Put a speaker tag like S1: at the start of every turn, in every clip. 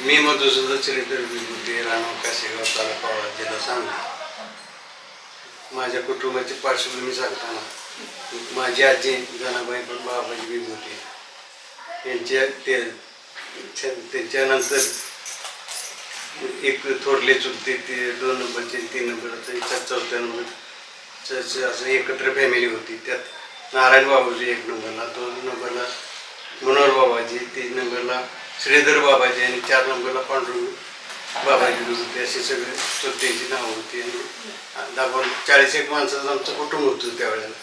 S1: मी मधुसूदन चरित्र विभूती राणा कासेगाव तालुका वाळा, जिल्हा सांगली माझ्या कुटुंबाची पार्श्वभूमी सांगताना माझी आजी जनाबाई पण बाबाजी विभूती यांच्या ते त्यांच्यानंतर एक थोरले चुलते ते दोन नंबरचे तीन नंबरचे चौथ्या नंबर असं एकत्र फॅमिली होती. त्यात नारायण बाबाजी एक नंबरला दोन नंबरला मनोहर बाबाजी तीन नंबरला श्रीधर बाबाजी आणि चार नंबरला पांडुरंग बाबाजी होते असे सगळे चुलत्यांची नावं होती. आणि दहा चाळीस एक माणसाचं आमचं कुटुंब होतं त्यावेळेला.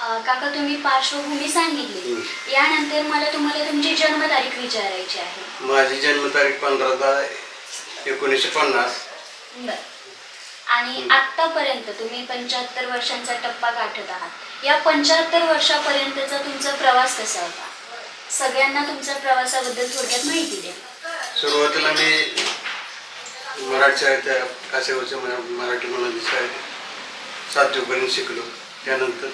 S2: अं, काका तुम्ही पार्श्वभूमी सांगितली. यानंतर मला तुम्हाला तुमची जन्मतारीख विचारायची आहे.
S1: माझी जन्मतारीख पंधरा दहा एकोणीसशे पन्नास.
S2: बर. आणि आतापर्यंत तुम्ही पंच्याहत्तर वर्षांचा टप्पा गाठत आहात. या पंच्याहत्तर वर्षापर्यंतचा तुमचा प्रवास कसा होता? सगळ्यांना तुमच्या प्रवासाबद्दल थोडक्यात माहिती द्या.
S1: सुरुवातीला मी मराठी शाळेच्या कासेगावच्या मरा- मराठी मुलांची शाळेत सातवीपर्यंत शिकलो त्यानंतर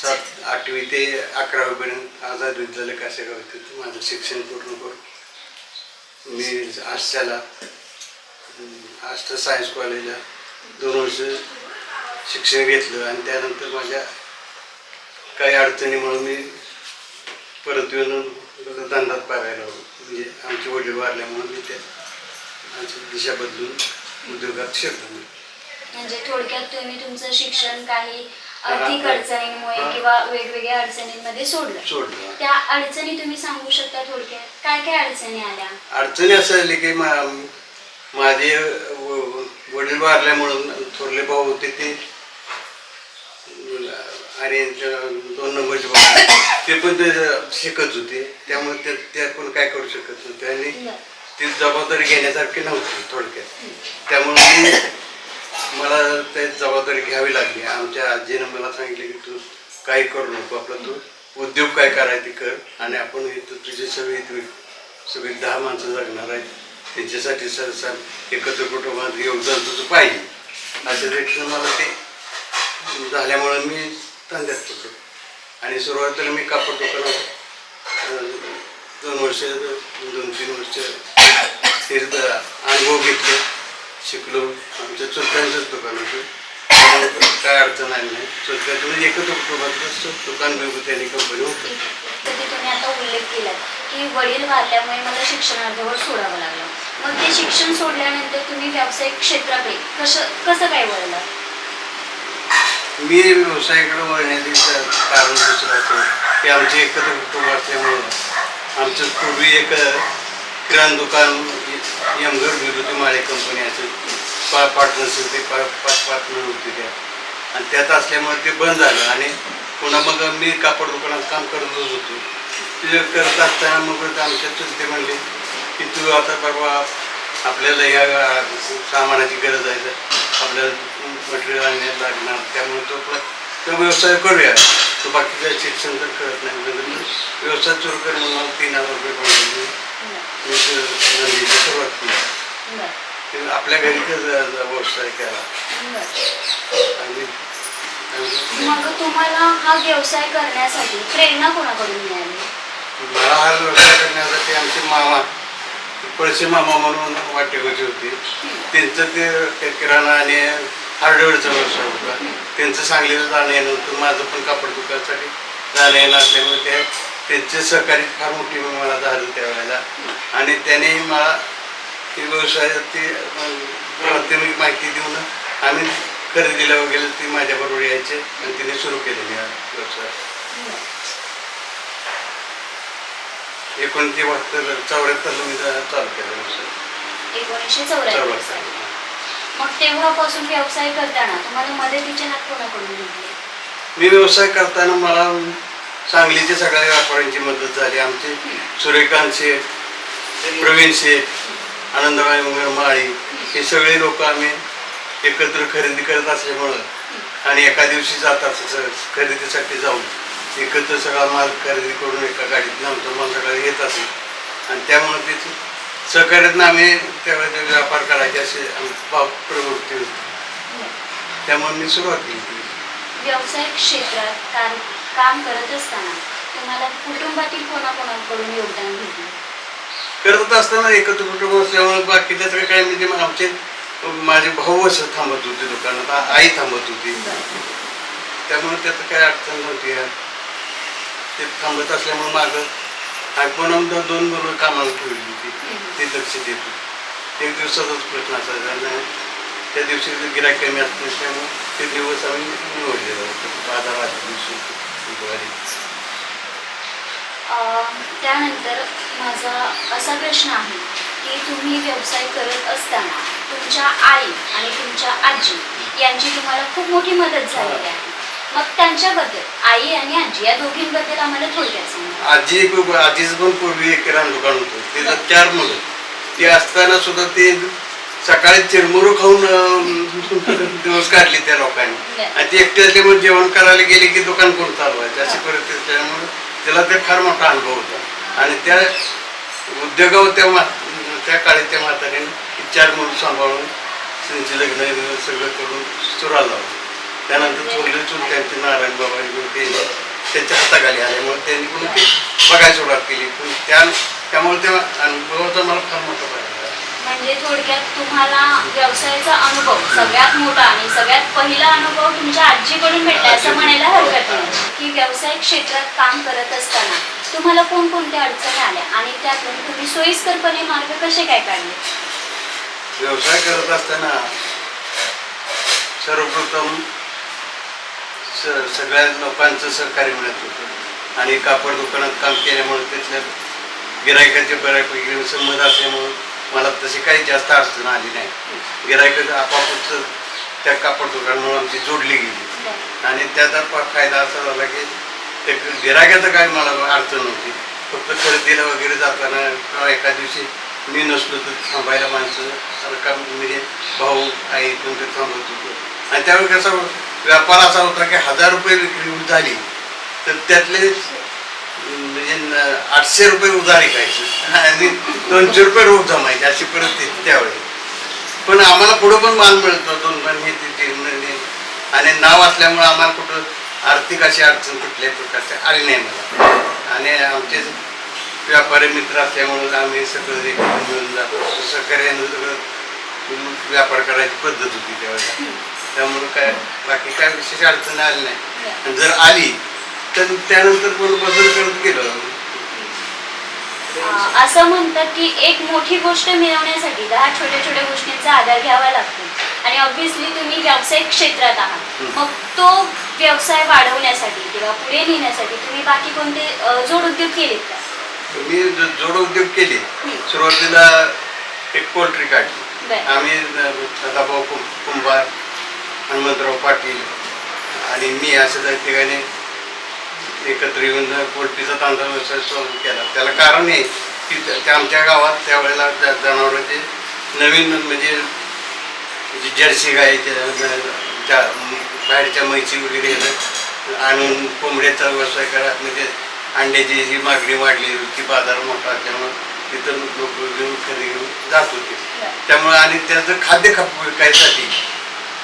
S1: सात आठवी ते अकरावीपर्यंत आझाद विद्यालय कासेगाव इथे माझं शिक्षण पूर्ण करून मी आष्ट्याला आष्ट सायन्स कॉलेजला दोन वर्ष शिक्षण घेतलं आणि त्यानंतर माझ्या काही अडचणीमुळे मी परत येऊन पाहायला लागलो. म्हणजे आमचे वडील वारल्यामुळे मी त्या आमची दिशा बदलून उद्योगात शिरलो.
S2: म्हणजे थोडक्यात तुम्ही तुमचं शिक्षण काही आर्थिक. अडचणींमुळे. किंवा वेगवेगळ्या अडचणींमध्ये सोडलं.
S1: सोडलं.
S2: त्या अडचणी तुम्ही सांगू शकता थोडक्यात? काय काय अडचणी आल्या?
S1: अडचणी असं आली की मा- माझे व- वडील वारल्यामुळं थोरले भाऊ होते ते आणि त्या दोन नंबरचे ते पण ते शिकत होते. त्यामुळे ते ते पण काय करू शकत नव्हते आणि. ती जबाबदारी घेण्यासारखी नव्हती थोडक्यात. त्यामुळे मी मला ते जबाबदारी घ्यावी लागली. आमच्या आजीनं मला सांगितले की तू काही करू नको आपलं तू उद्योग काय करायचे कर आणि आपण इथं तुझे सगळे सगळे दहा माणसं जगणार आहेत. त्यांच्यासाठी सर सर एकत्र कुटुंबात योगदान तुझं पाहिजे. अशा मला ते झाल्यामुळं मी धंद्यात पडलो. आणि सुरुवातीला मी कापड दुकानात दोन वर्ष दोन तीन वर्ष ते अनुभव घेतले. शिकलो आमच्या चुलत्यांचंच दुकान होतं. काय अडचण आली नाही. चुलत्याचं म्हणजे एकच कुटुंबातलं दुकान विभूती त्यांनी कंपनी होतं.
S2: तर ते तुम्ही आता उल्लेख केला की वडील वाहल्यामुळे मला शिक्षण सोडावं लागलं. मग ते शिक्षण सोडल्यानंतर तुम्ही व्यावसायिक क्षेत्राकडे कसं कसं काय वळलं
S1: मी व्यवसायाकडे वळण्याचे कारण दुसरं असं की आमचे एकत्र कुटुंब असल्यामुळं आमचं पूर्वी एक किराणा दुकान यमगर विभूती माळे कंपनी असेल पा पार्टनरशिप ते पा पाच पार्टनर होते त्या. आणि त्यात असल्यामुळे ते बंद झालं. आणि पुन्हा मग मी कापड दुकानात काम करतच होतो. ते करत असताना मग आमच्या चुलते म्हणले की तू आता परवा आपल्याला या सामानाची गरज आहे तर आपल्याला मटेरियल आणण्यात लागणार त्यामुळे तो आपला तो व्यवसाय करूया. तो बाकीचं शिक्षण तर करत नाही. म्हणजे व्यवसाय सुरू कर म्हणून मला तीन हजार रुपये पडले नंदीची सुरुवात केली आपल्या घरीच व्यवसाय केला आणि आणि
S2: मग तुम्हाला हा व्यवसाय करण्यासाठी प्रेरणा कोणाकडून मिळाली?
S1: मला हा व्यवसाय करण्यासाठी आमचे मामा पळसे मामा म्हणून वाटेगावचे होते. त्यांचं ते किराणा आणि हार्डवेअरचा व्यवसाय होता त्यांचं सांगलीला जाणं येणं होतं. माझं पण कापड दुकानासाठी जाणं येणं असल्यामुळे ते त्यांचे सहकारी फार मोठी मला झालं त्यावेळेला. आणि त्याने मला ते व्यवसायाची प्राथमिक माहिती देऊन आम्ही खरेदीला वगैरे ते माझ्याबरोबर यायचे आणि तिने सुरू केलेली हा व्यवसाय. एकोणीसशे बहात्तर चौऱ्याहत्तरला मी चालू केला व्यवसाय.
S2: एकोणीसशे
S1: चौऱ्याहत्तर.
S2: मग तेव्हापासून व्यवसाय करताना तुम्हाला मदतीचे हात कोणाकडून
S1: मी व्यवसाय करताना मला सांगलीचे सगळ्या व्यापाऱ्यांची मदत झाली. आमचे सूर्यकांत शेठ प्रवीण शेठ आनंदबाई माळी हे सगळे लोक आम्ही एकत्र खरेदी करत असल्यामुळं आणि एका दिवशी जातात स- खरेदीसाठी जाऊन. एकत्र सगळा माल खरेदी करून एका गाडीतून आमचा माल सगळा येत असेल आणि त्यामुळे तिथे सहकार्यातनं आम्ही त्यावेळेस व्यापार करायचे असे प्रवृत्ती होती. त्यामुळे मी सुरुवात केली.
S2: व्यावसायिक क्षेत्रात कार काम करत असताना तुम्हाला कुटुंबातील कोणाकोणाकडून योगदान भेटलं?
S1: करत असताना एकत्र कुटुंब असल्यामुळे बाकीच्या तर काय म्हणजे मग आमचे माझे भाऊ असं थांबत होते दुकानात. आ- आई थांबत होती. त्यामुळे त्याचं काय अडचण नव्हती. यार. ते थांबत असल्यामुळे मागं आपण दोन बरोबर कामाला ठेवली होती. ते लक्ष देत. होते एक दिवसाचाच प्रश्न असायचा नाही त्या दिवशी गिराक कमी असत नसल्यामुळे ते दिवस आम्ही निवडलेला होतो. बाजारात दिवशी बुधवारी
S2: त्यानंतर माझा असा प्रश्न आहे की तुम्ही व्यवसाय करत असताना तुमच्या आई आणि तुमच्या आजी यांची तुम्हाला खूप मोठी मदत झालेली आहे. मग त्यांच्याबद्दल आई आणि आजी या दोघींबद्दल आम्हाला थोडक्यात सांगा.
S1: आजी आजीचं पण पूर्वी एक किराणा दुकान होतं. तिथं चार मुलं. ते असताना सुद्धा ते सकाळी चिरमुरं खाऊन अं, दिवस काढले त्या लोकांनी. आणि ते एकटे असल्यामुळे जेवण करायला गेले की दुकान कोण चालवायचं? अशी परिस्थिती त्यामुळे त्याला ते फार मोठा अनुभव होता. आणि त्या उद्योगावर त्या मा त्या काळी त्या म्हाताऱ्याने ती चार मुलं सांभाळून त्यांचे लग्न सगळं करून सुराला लावलं. त्यानंतर चोरले चूल त्यांचे नारायण बाबा ते त्यांच्या हाताखाली आल्यामुळे त्यांनी पण ते बघायला सुरुवात केली. पण त्या त्यामुळे त्या अनुभवाचा मला फार मोठा फायदा.
S2: म्हणजे थोडक्यात तुम्हाला व्यवसायाचा अनुभव सगळ्यात मोठा आणि सगळ्यात पहिला अनुभव तुमच्या आजीकडून भेटला असं म्हणायला हरकत नाही. की व्यवसाय क्षेत्रात काम करत असताना तुम्हाला कोणकोणत्या अडचणी आल्या? आणि त्यातून तुम्ही सोयीस्करपणे मार्ग कसे काय काढले?
S1: व्यवसाय करत असताना सर्वप्रथम स सगळ्या लोकांचं सहकार्य मिळत होतं. आणि कापड दुकानात काम केल्यामुळे तिथल्या गिरायकाचे बऱ्यापैकी संमत असल्यामुळं मला तशी काही जास्त अडचण आली नाही. गिरायकाचं आपापच त्या कापड दुकानामुळे आमची जोडली गेली. आणि त्याचा फायदा असा झाला की ते गिरायकाचं काय मला अडचण नव्हती. फक्त खरेदीला वगैरे जाताना किंवा एका दिवशी मी नसलो तर थांबायला माणसं सारखा म्हणजे भाऊ आई कोणते थांबत होतो. आणि त्यावेळी कसा व्यापार असा होता की हजार रुपये विक्री झाली तर त्यातले म्हणजे आठशे रुपये उधारी खायचे. आणि दोनशे रुपये रोख जमायचे. अशी परिस्थिती त्यावेळी. पण आम्हाला पुढं पण माल मिळतो. दोन पण हे ते- आणि नाव असल्यामुळे आम्हाला कुठं आर्थिक अशी अडचण कुठल्याही प्रकारची आली नाही मला. आणि आमचे व्यापारी मित्र असल्यामुळे आम्ही सगळं एकत्र मिळून जातो. सहकार्यानं सगळं व्यापार करायची पद्धत होती त्यावेळेला. त्यामुळे काय बाकी काय विशेष अडचण आली नाही. जर आली तर त्यानंतर पण बदल करत गेलो?
S2: असं म्हणतात की एक मोठी गोष्ट मिळवण्यासाठी दहा छोट्या छोट्या गोष्टींचा आधार घ्यावा लागतो. आणि ऑब्व्हियसली तुम्ही व्यावसायिक क्षेत्रात आहात. मग तो व्यवसाय वाढवण्यासाठी किंवा पुढे नेण्यासाठी तुम्ही बाकी कोणते जोड उद्योग केलेत का?
S1: मी जोड उद्योग केले. सुरुवातीला एक पोल्ट्री काढली. आम्ही कुंभार हनुमंतराव पाटील आणि मी असं त्या ठिकाणी एकत्र येऊन पोल्ट्रीचा तांदळ व्यवसाय चालू केला. त्याला कारण आहे की त्या- आमच्या गावात त्यावेळेला जनावरांचे नवीन म्हणजे जर्सी गाय बाहेरच्या म्हैसी वगैरे आणून कोंबड्याचा व्यवसाय करा म्हणजे अंड्याची जी मागणी वाढली होती बाजार मोठा असल्यामुळे तिथं लोक घेऊन खरेदी घेऊन जात होते. त्यामुळे आणि त्याचं खाद्य खप विकायसाठी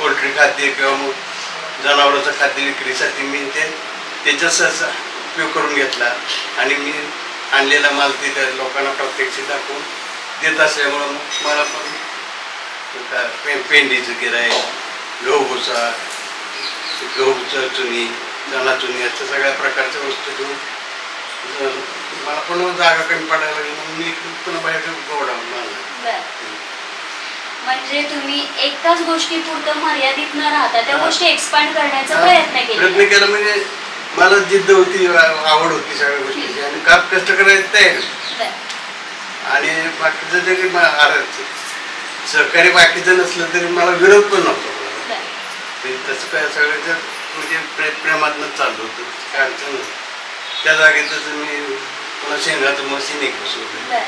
S1: पोल्ट्री खाद्य किंवा मग जनावरांचं खाद्य विक्रीसाठी मी ते त्याचा सहसा उपयोग करून घेतला. आणि मी आणलेला माल तिथे लोकांना प्रत्यक्ष दाखवून देत असल्यामुळं मग मला पण पे पेंडीचं गिराय गहू गहूचं चुनी चणा चुनी अशा सगळ्या प्रकारच्या वस्तू घेऊन मला पण जागा कमी पडायला लागली म्हणून मी पण बाहेर गोडा मारलं
S2: म्हणजे तुम्ही एकाच गोष्टी पुरतं मर्यादित न राहता त्या
S1: हा.
S2: गोष्टी एक्सपांड करण्याचा. प्रयत्न केला
S1: प्रयत्न केला म्हणजे मला जिद्द होती आवड होती सगळ्या गोष्टीची आणि काम कष्ट करायचं तयार. आणि बाकीचं मा- अरे, सहकारी बाकीचं नसलं तरी मला विरोध पण नव्हता कोणाला. म्हणजे तसं काय सगळ्याचं म्हणजे प्रे प्रेमातनं चाललं होतं काय अडचण नव्हती. त्या जागेतच मी पुन्हा शेंगाचं मशीन एक बसवलं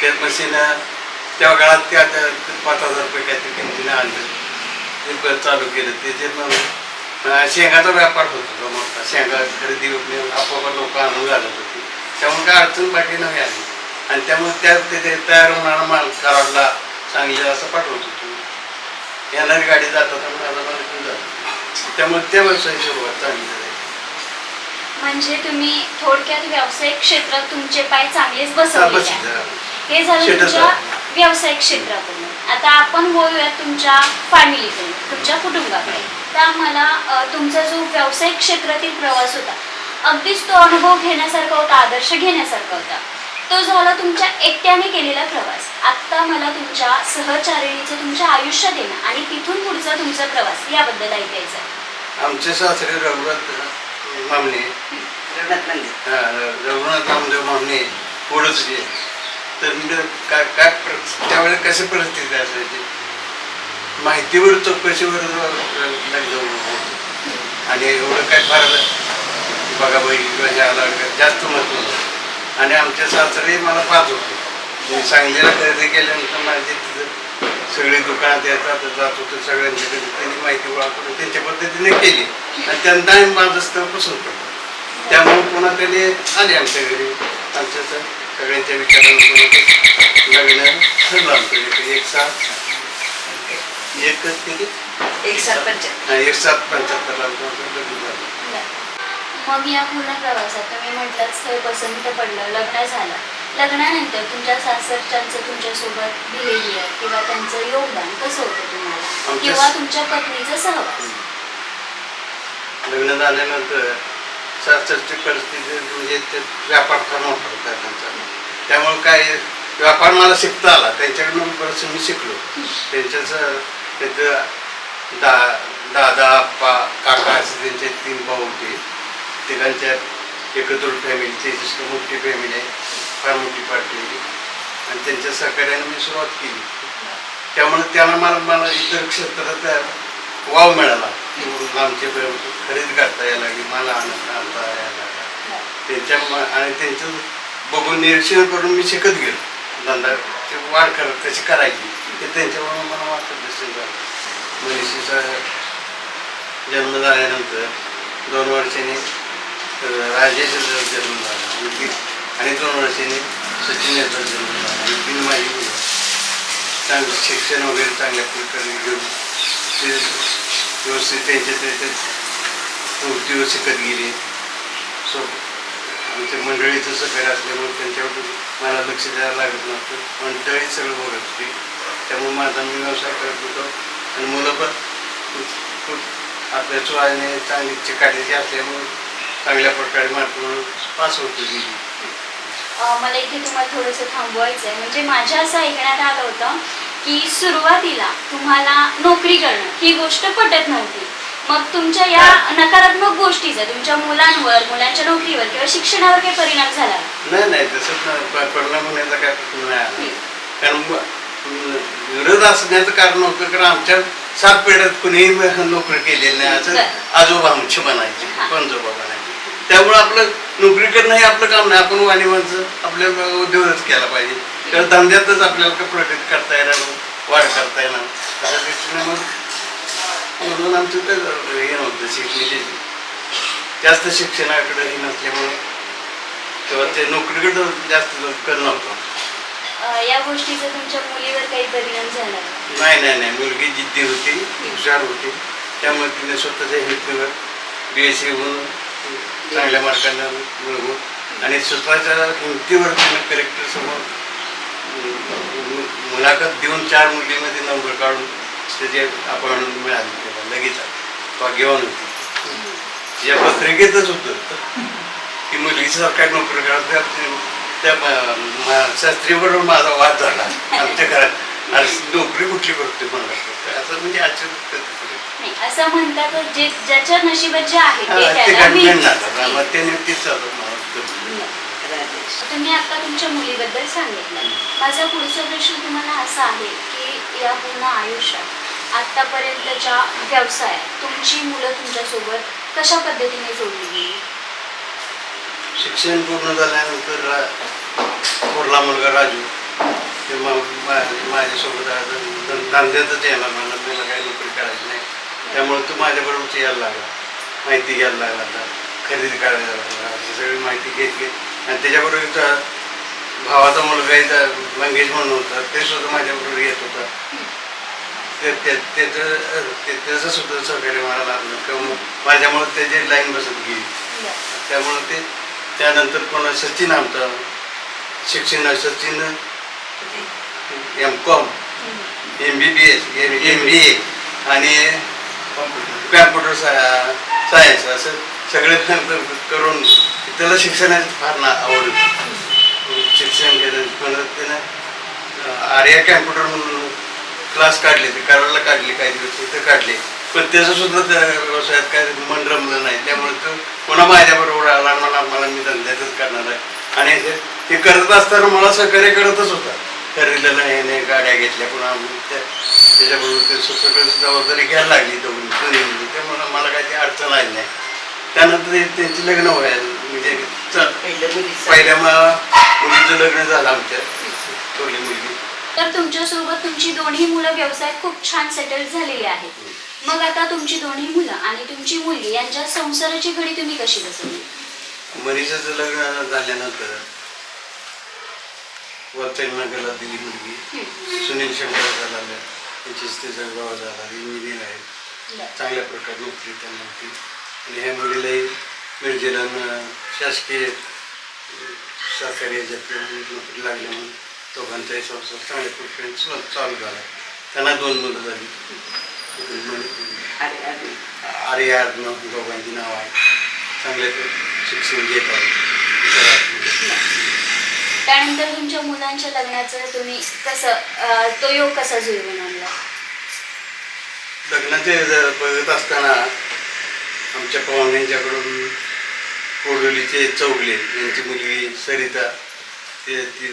S1: त्या मशीन त्या काळात त्या पाच हजार रुपये काहीतरी किमतीने आणलं. ते चालू केलं. त्याचे मग अं, शेंगाचा व्यापार होत होता मोठा. शेंगा खरेदी आपोआप लोक आणून घालत होती. त्यामुळे काय अडचण बाकी नव्हे आली. आणि त्यामुळे त्या तिथे तयार होणारा माल कराडला सांगली असं पाठवत होतो. येणारी गाडी जातात त्यामुळे आता मला घेऊन जातो त्यामुळे त्या व्यवसायाची सुरुवात चांगली झाली.
S2: म्हणजे तुम्ही थोडक्यात व्यावसायिक क्षेत्रात तुमचे पाय चांगलेच बसवले. हे झालं. तुमच्या व्यावसायिक क्षेत्राकडून आता आपण बोलूयात तुमच्या फॅमिलीकडे तुमच्या कुटुंबाकडे तर आम्हाला तुमचा जो व्यावसायिक क्षेत्रातील प्रवास होता अगदीच तो अनुभव घेण्यासारखा होता आदर्श घेण्यासारखा होता. तो झाला तुमच्या एकट्याने केलेला प्रवास. आत्ता मला तुमच्या सहचारिणीचं तुमच्या आयुष्यात येणं आणि तिथून पुढचा तुमचा प्रवास याबद्दल ऐकायचं आहे
S1: आमचे सासरे रघुनाथ मामणे.
S3: रघुनाथ
S1: रामदेव मामणे पुढचे तर म्हणजे काय काय त्यावेळेस कशी परिस्थिती असायची? माहितीवर चौकशीवर लागलं आणि एवढं काय फार बघा बहिणी किंवा ह्याला जास्त महत्त्व आणि आमचे सासरे मला पाच होते. मी सांगलीला खरेदी केल्यानंतर माझी तिथं सगळी दुकानात येतात जात होते. सगळ्यांच्याकडे त्यांनी माहिती गोळा करून त्यांच्या पद्धतीने केली. आणि त्यांना माझं स्थळ पसंत पडलं त्यामुळे पुन्हा त्यांनी आले आमच्या घरी. आमच्या सगळ्यांच्या विचारांसोबत लग्न ठरलं आमचं एक सात. एक किती?
S3: एक सात पंच्याहत्तर.
S1: एक सात पंच्याहत्तरला आमचं लग्न झालं
S2: मग या पूर्ण प्रवासात तुम्ही म्हटलं स्थळ पसंत पडलं. लग्न झालं. लग्नानंतर तुमच्या सासरच्यांचं तुमच्यासोबत बिहेवियर किंवा त्यांचं योगदान कसं होतं तुम्हाला? किंवा तुमच्या पत्नीचा सहवास?
S1: लग्न झाल्यानंतर सासरची परिस्थिती म्हणजे ते व्यापार फार मोठा होता त्यांचा. त्यामुळे काय व्यापार मला शिकता आला. त्यांच्याकडून बरंच मी शिकलो. त्यांच्याच त्याचं दा दादा आप्पा काका असे त्यांचे तीन भाऊ होते. तिघांच्या एकत्र फॅमिलीची जशी मोठी फॅमिली आहे फार मोठी पार्टी आणि त्यांच्या सहकार्याने मी सुरुवात केली. त्यामुळे त्यांना मला मला इतर क्षेत्रात वाव मिळाला. म्हणून आमचे खरेदी करता यायला की मला आनंद आणता यायला त्यांच्या आणि त्यांचं बघून निरीक्षण करून मी शिकत गेलो. धंदा ते वाढ करत कशी करायची ते त्यांच्यामुळे मला मार्गदर्शन झालं मनीषीचा जन्म झाल्यानंतर दोन वर्षांनी अं, राजेचा जन्म झाला. आणि आणि दोन वर्षांनी सचिन याचा जन्म झाला. आणि तीन माझी चांगलं शिक्षण वगैरे चांगल्या प्रकारे घेऊन ते व्यवस्थित त्यांच्या त्याच्यात मूर्ती शिकत गेले सो आमच्या मंडळीचं सहकार्य असल्यामुळे त्यांच्यावर मला लक्ष द्यायला लागत नव्हतं मंडळी सगळं बघत होती त्यामुळे माझा मी व्यवसाय करत होतो आणि मुलं पण खूप- खूप आपल्या चुळाने चांगली चिकाटीची असल्यामुळे चांगल्या प्रकारे मार्क पास होत गेली
S2: मला इथे तुम्हाला थोडंसं थांबवायचं आहे म्हणजे माझ्या असं ऐकण्यात आलं होतं की सुरुवातीला तुम्हाला नोकरी करणं ही गोष्ट पटत नव्हती मग तुमच्या या नकारात्मक गोष्टीचा तुमच्या मुलांवर मुलांच्या नोकरीवर किंवा शिक्षणावर काही परिणाम झाला
S1: नाही नाही. प- परिणाम होण्याचा काय प्रश्न नाही कारण विरोध असण्याचं कारण होतं कारण आमच्या सात पिढ्यात कुणीही नोकरी केलेली नाही असं. आजोबा आमचे म्हणायचे
S2: हा.
S1: पंजोबा म्हणायचे त्यामुळे आपलं नोकरी करणं हे आपलं काम नाही. आपण वाणी माणसं आपल्या उद्योगच केला पाहिजे. तर धंद्यातच आपल्याला प्रगती करता येणार वाढ करता येणार अशा दृष्टीने मग म्हणून आमचं काय हे नव्हतं शिकलेले. जास्त शिक्षणाकडे हे नसल्यामुळे तेव्हा ते नोकरीकडे जास्त कल नव्हतं.
S2: या गोष्टीचा तुमच्या मुलीवर काही परिणाम झाला?
S1: नाही नाही नाही. मुलगी जिद्दी होती हुशार होती. त्यामुळे तिने स्वतःच्या हिमतीवर बी एस सी होऊन चांगल्या मार्कांना मिळवून आणि स्वतःच्या तिने कलेक्टर समोर मुलाखत देऊन चार मुलीमध्ये नंबर काढून त्याचे अपॉइंटमेंट मिळाली त्याला. लगेच भाग्यवान होती. या पत्रिकेतच होतं. की मुलगी सरकारी नोकरी करत त्या- शास्त्रीबरोबर माझा वाद झाला. आमच्या घरात नोकरी कुठली करते म्हणलं? असं म्हणजे
S2: असं म्हणतात जे ज्याच्या नशिबात जे आहे तुम्ही. आता तुमच्या मुलीबद्दल सांगितलं. माझा पुढचा प्रश्न तुम्हाला असा आहे की या पूर्ण आयुष्यात आतापर्यंतच्या व्यवसायात तुमची मुलं तुमच्यासोबत कशा पद्धतीने जोडली? गेली
S1: शिक्षण पूर्ण झाल्यानंतर थोरला मुलगा राजू. ते मा- मा- माझ्यासोबत धंद्यातच येणार मला मला काही नोकरी करायची नाही. त्यामुळे तो माझ्याबरोबरच यायला लागला. माहिती घ्यायला लागला आता. खरेदी करायला लागला. अशी सगळी माहिती घेत घेत. आणि त्याच्याबरोबर भावाचा मुलगा इथं मंगेश म्हणून होता. ते सुद्धा माझ्याबरोबर येत होता. ते ते- त्याचं ते- त्याचं सुद्धा सहकार्य मला लागलं. किंवा माझ्यामुळे त्याची लाईन बसत गेली. त्यामुळे ते त्यानंतर कोणा सचिन आमचा शिक्षण Sachin M Com M B B S M B A आणि कॅम्प्युटर सायन्स असं सगळे करून त्याला शिक्षणाची फार ना आवड शिक्षण केलं परत त्यानं आर्या कॅम्प्युटर म्हणून क्लास काढले ते करायला काढले काही दिवस तिथं काढले. पण त्याचं सुद्धा त्या व्यवसायात काय मन रमलं नाही. त्यामुळे तो पुन्हा माझ्याबरोबर आला मला मला मी धंद्यातच करणार आहे. आणि ते- ते करत असताना मला सहकार्य करतच होता. खरेदीला ह्याने गाड्या घेतल्या पुन्हा आम्ही त्या त्याच्याबरोबर ते सगळं जबाबदारी घ्यायला लागली दोन्ही मुली. त्यामुळे मला काही ती अडचण आली नाही. त्यानंतर ते- त्यांची लग्न व्हायला म्हणजे पहिल्या मुलीचं. लग्न झालं आमच्या. थोरली मुलगी.
S2: तर तुमच्यासोबत तुमची दोन्ही मुलं व्यवसायात खूप छान सेटल झालेली आहेत. मग आता तुमची दोन्ही मुलं आणि तुमची मुलगी यांच्या संसाराची घडी तुम्ही कशी बसवली?
S1: मनीषाचं लग्न झाल्यानंतर नगरला दिली मुलगी. सुनील शंकर झाला त्यांची त्याचा विवाह झाला. इंजिनियर आहे. चांगल्या प्रकारे नोकरी त्यांना होती. आणि ह्या मुलीलाही मिरजेला शासकीय सरकारी याच्यात नोकरी लागली म्हणून दोघांचाही संसार चांगल्या प्रकारे चालू- झाला. त्यांना दोन मुलं झाली. आर्या आडनाव दोघांची नाव आहे. चांगले ते शिक्षण घेत आहेत
S2: त्यानंतर तुमच्या मुलांच्या लग्नाचं तुम्ही कसं तो योग कसा जुळवून आणला?
S1: लग्नाचे बघत असताना आमच्या पाहुण्यांच्याकडून कोडोलीचे चौगले यांची मुलगी सरिता ते ती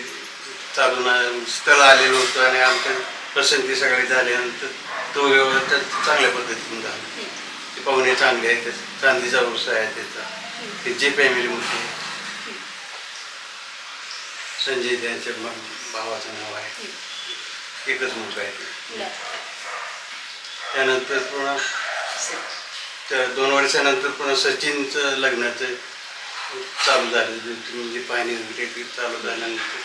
S1: चालून स्थळ आलेलं होतं आणि आमच्या पसंती सगळी झाल्यानंतर तो व्यवहार चांगल्या पद्धतीने झाला. ते पाहुणे चांगले आहेत चांदीचा व्यवसाय आहे त्याचा. त्यांची फॅमिली मोठी आहे संजय त्यांच्या भावाचं नाव आहे. एकच मुलगा आहे ते. त्यानंतर पुन्हा त्या दोन वर्षानंतर पुन्हा सचिनचं लग्नाचं चालू झालं. जे तुम्ही जी पाहणी वगैरे ती चालू झाल्यानंतर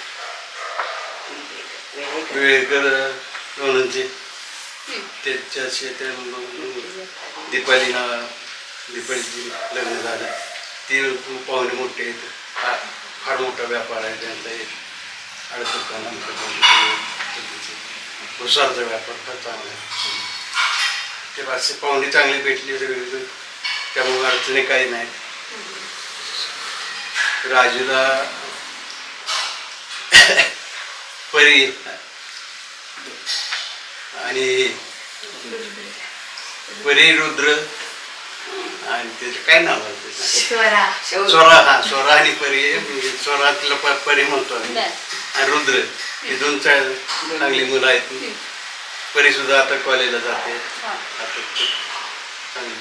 S1: वेळेकर लोणंदचे त्याच्याशी ते दीपाली ना दीपालीची लग्न झालं. ती पाहुणे मोठे आहेत. मोठा व्यापार आहे त्यांचा एक अडचण भुसारचा व्यापार फार चांगला आहे. ते पाचशे पाहुणे चांगली भेटली सगळी त्यामुळे अडचणी काही नाही. राजूला परी आणि परी रुद्र आणि त्याचं काय नाव आहे?
S3: स्वरा
S1: स्वरा हा स्वरा आणि परी. म्हणजे स्वरा तिला प- परी म्हणतो आम्ही. आणि रुद्र हे दोन चांगली मुलं आहेत. परी सुद्धा आता कॉलेजला जाते.
S2: हा.
S1: आता चांगली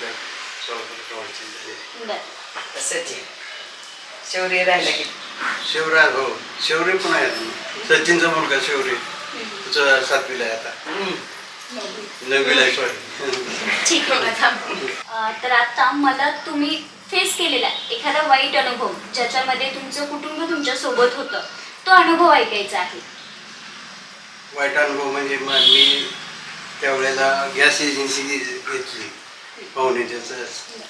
S3: शौर्य राहिला की.
S1: शिवराज हो शिवरे पण आहे. सचिनचा मुलगा शिवरे तुझं सातवीला आहे आता. नववीला सॉरी
S2: ठीक आहे तर आता मला तुम्ही फेस केलेला एखादा वाईट अनुभव ज्याच्यामध्ये तुमचं कुटुंब तुमच्यासोबत होतं तो अनुभव ऐकायचा आहे.
S1: वाईट अनुभव म्हणजे मग मी त्यावेळेला गॅस एजन्सी घेतली पाहुण्याच्याच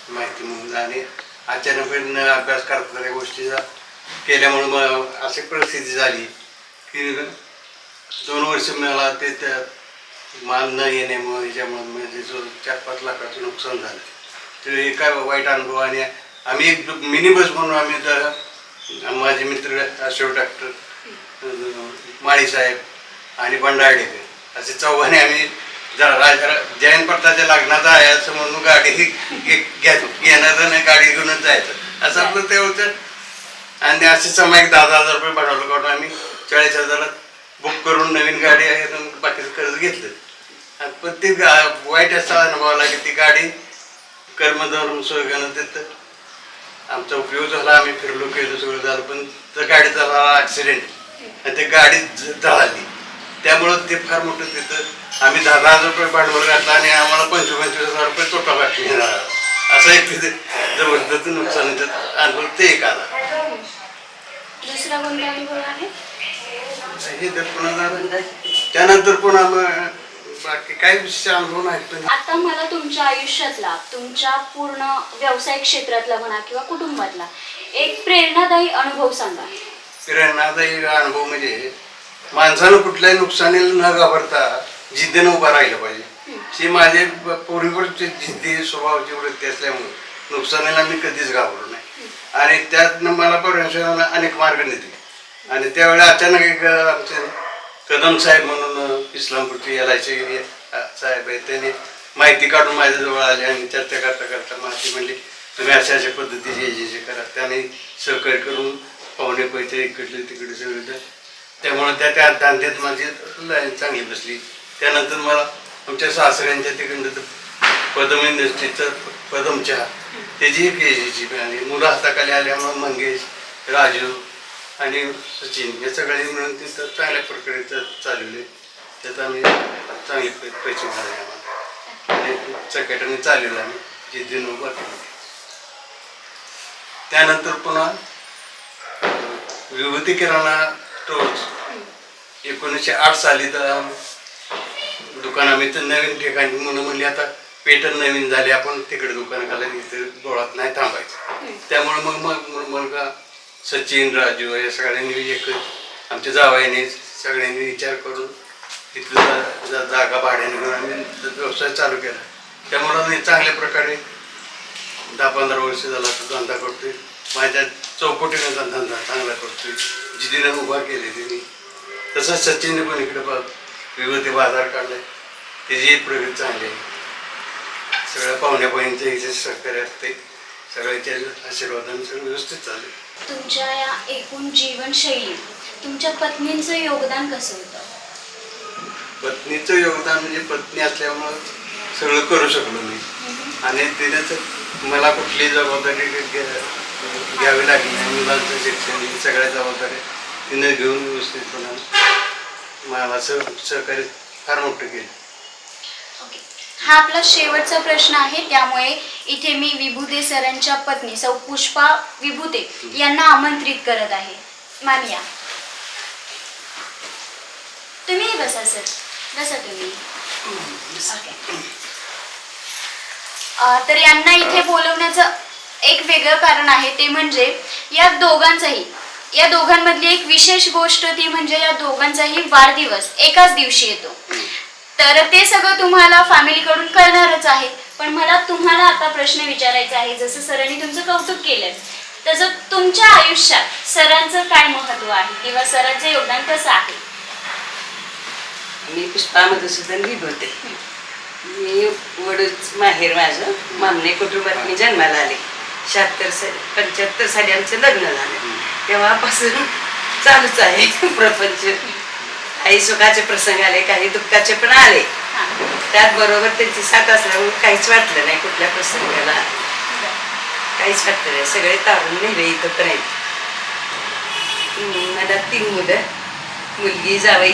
S1: माहिती म्हणून. आणि अचानक न अभ्यास करताना गोष्टीचा केल्यामुळे मग अशी परिस्थिती झाली की दोन वर्ष मला ते त्या मान न येण्यामुळे याच्यामुळे म्हणजे जो चार पाच लाखाचं नुकसान झालं. ते काय वाईट अनुभव आणि आम्ही एक मिनी बस म्हणून आम्ही तर माझे मित्र अशोक डॉक्टर माळीसाहेब आणि बंडाळे असे चौघाने आम्ही जरा जयंत पट्टाच्या लग्नाचा आहे असं म्हणून गाडी घे- घ्यायचो घेण्याचं नाही गाडी घेऊनच जायचं. असं आपलं ते होतं. आणि असे समय एक दहा दहा हजार रुपये बनवलं काढून आम्ही चाळीस हजारात बुक करून नवीन गाडी आहे बाकीचं कर्ज घेतलं. पण ती गा- वाईट असा अनुभव आला की ती गाडी कर्मधर्म सोयगानं तिथं आमचा उपयोग झाला आम्ही फिरलो केलो सगळं झालं पण त्या गाडीचा झाला ॲक्सिडेंट आणि ते गाडी जळाली त्यामुळं ते फार मोठं तिथं आम्ही दहा दहा हजार रुपये भांडवल घातलं आणि आम्हाला पंचवीस पंचवीस हजार रुपये तोटा बाकी मिळाला असं एक तिथे जबरदस्त नुकसानीचा अनुभव ते एक आला. हे तर पुन्हा झालं. त्यानंतर पुन्हा बाकी काही विशेष अनुभव नाही पण.
S2: आता मला तुमच्या आयुष्यातला तुमच्या पूर्ण व्यावसायिक क्षेत्रातला म्हणा किंवा कुटुंबातला एक प्रेरणादायी अनुभव सांगा.
S1: प्रेरणादायी अनुभव म्हणजे माणसानं कुठल्याही नुकसानीला न घाबरता जिद्दीनं उभा राहिलं पाहिजे. ही माझे पूर्वीकडचे जिद्दी स्वभावाची वृत्ती असल्यामुळे नुकसानीला मी कधीच घाबरलो नाही. आणि त्यातनं मला परमेश्वरानं अनेक मार्ग नेते आणि त्यावेळी अचानक एक आमचे कदम साहेब म्हणून इस्लामपूरची एल आय साहेब आहे त्याने माहिती काढून माझ्याजवळ आली आणि चर्चा करता करता माहिती म्हणली तुम्ही अशा अशा पद्धतीचे जे जे करा. त्याने सहकार्य करून पाहुणे पैसे इकडले तिकडे सगळं त्यामुळं त्यामुळे त्या त्या धांद्यात माझी लाईन चांगली बसली. त्यानंतर मला आमच्या सासऱ्यांच्या तिकडं पदम इंडस्ट्रीचं पदम चहा त्याची एक एजन्सी मिळाली मुलं हाताखाली आल्यामुळे मंगेश राजू आणि सचिन हे सगळे मिळून तिथं चांगल्या प्रकारे चालवले. त्यात आम्ही चांगले पैसे मिळाले आम्हाला. आणि चकेटाने चालवलं आम्ही उभा केलं त्यानंतर पुन्हा विभूती किराणा स्टोर्स एकोणीसशे आठ साली तर दुकान आम्ही तर नवीन ठिकाणी म्हणून म्हणली आता पेटर्न नवीन झाले आपण तिकडे दुकान घालायला इथे डोळात नाही थांबायचं. त्यामुळे मग मग मग मुलगा सचिन राजू या सगळ्यांनी एक आमच्या जावयाने सगळ्यांनी विचार करून तिथलं जा- जागा भाड्याने घेऊन आम्ही व्यवसाय चालू केला. त्यामुळं मी चांगल्या प्रकारे दहा पंधरा वर्ष झाला तो धंदा करतोय. माझ्या चौकटीने धंदा चांगला करतोय. जिद्दीनं उभा केली त्यांनी तसंच सचिनने पण इकडे बघ विविध बाजार काढलाय त्याची प्रगती चांगली आहे. सगळ्या पाहुण्या बहिणीचं इथे सहकार्य असते सगळ्याच्या आशीर्वादाने सगळं व्यवस्थित चालू आहे.
S2: तुमच्या या एकूण जीवनशैलीत तुमच्या पत्नींचं योगदान कसं होतं?
S1: पत्नीचं योगदान म्हणजे पत्नी असल्यामुळं सगळं करू शकलो मी. आणि तिने तर मला कुठली जबाबदारी घ्या- घ्यावी लागली नाही. मुलांचं शिक्षण सगळ्या जबाबदाऱ्या तिने घेऊन व्यवस्थितपणे मला सह सहकार्य फार मोठं केलं.
S2: ओके. हा आपला शेवटचा प्रश्न आहे. त्यामुळे इथे मी विभूते सरांच्या पत्नी सौ पुष्पा विभूते यांना आमंत्रित करत आहे. मानिया. तुम्ही बसा सर. बसा तुम्ही. ओके तर यांना इथे बोलवण्याचं एक वेगळं कारण आहे. ते म्हणजे या दोघांचाही या दोघांमधली एक विशेष गोष्ट ती म्हणजे या दोघांचाही वाढदिवस एकाच दिवशी येतो. तर ते सगळं तुम्हाला फॅमिलीकडून कळणारच आहे. पण मला तुम्हाला आता प्रश्न विचारायचा आहे. जसं सरांनी तुमचं कौतुक केलंय तसं तुमच्या आयुष्यात सरांचं काय महत्त्व आहे? किंवा सरांचं योगदान कसं आहे?
S3: मी पुष्पा मधुसूदन बोलते मी वडूच माहेर माझं. मामने कुटुंबात मी जन्माला आले. शहात्तर साली पंच्याहत्तर साली आमचं लग्न झालं. तेव्हापासून चालूच आहे प्रपंच. काही सुखाचे प्रसंग आले काही दुःखाचे पण आले.
S2: हां.
S3: त्याचबरोबर त्यांची साथ असल्यामुळे काहीच वाटलं नाही कुठल्या प्रसंगाला. काहीच वाटलं नाही. सगळे तारून नेले इथं पण आहेत मला तीन मुलं. मुलगी जावई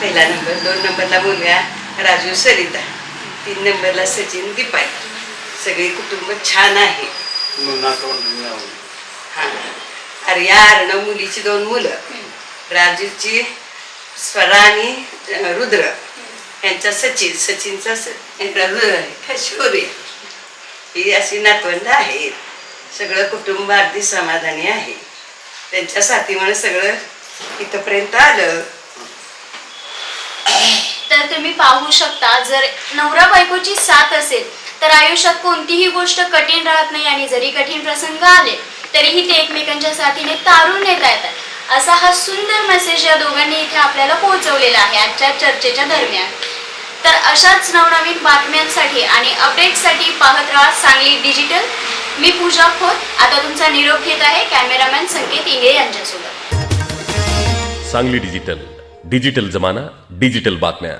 S3: पहिला नंबर. दोन नंबरला मुलगा राजू सरिता. तीन नंबरला सचिन दीपाय सगळे कुटुंब छान आहे. हा. आर्या आर्णव मुलीची दोन मुलं. राजूची स्वरा आणि रुद्र यांचा सचिन सचिनचा रुद्र आहे शौर्य. ही अशी नातवंड आहेत. सगळं कुटुंब अगदी समाधानी आहे. त्यांच्या साथीमुळे सगळं इथंपर्यंत आलं.
S2: तर तुम्ही पाहू शकता जर नवरा बायकोची साथ असेल तर आयुष्यात कोणतीही गोष्ट कठीण राहत नाही आणि जरी कठीण प्रसंग आले तरीही ते एकमेकांच्या साथीने तारून नेता येतात. असा हा सुंदर मेसेज या दोघांनी इथे आपल्याला पोहोचवलेला आहे आजच्या चर्चेच्या दरम्यान. तर अशाच नवनवीन बातम्यांसाठी आणि अपडेटसाठी पाहत राहा सांगली डिजिटल मी पूजा खोत. आता तुमचा निरोप घेत आहे कॅमेरामॅन संकेत इंगे यांच्यासोबत.
S4: सांगली डिजिटल डिजिटल जमाना डिजिटल बातम्या.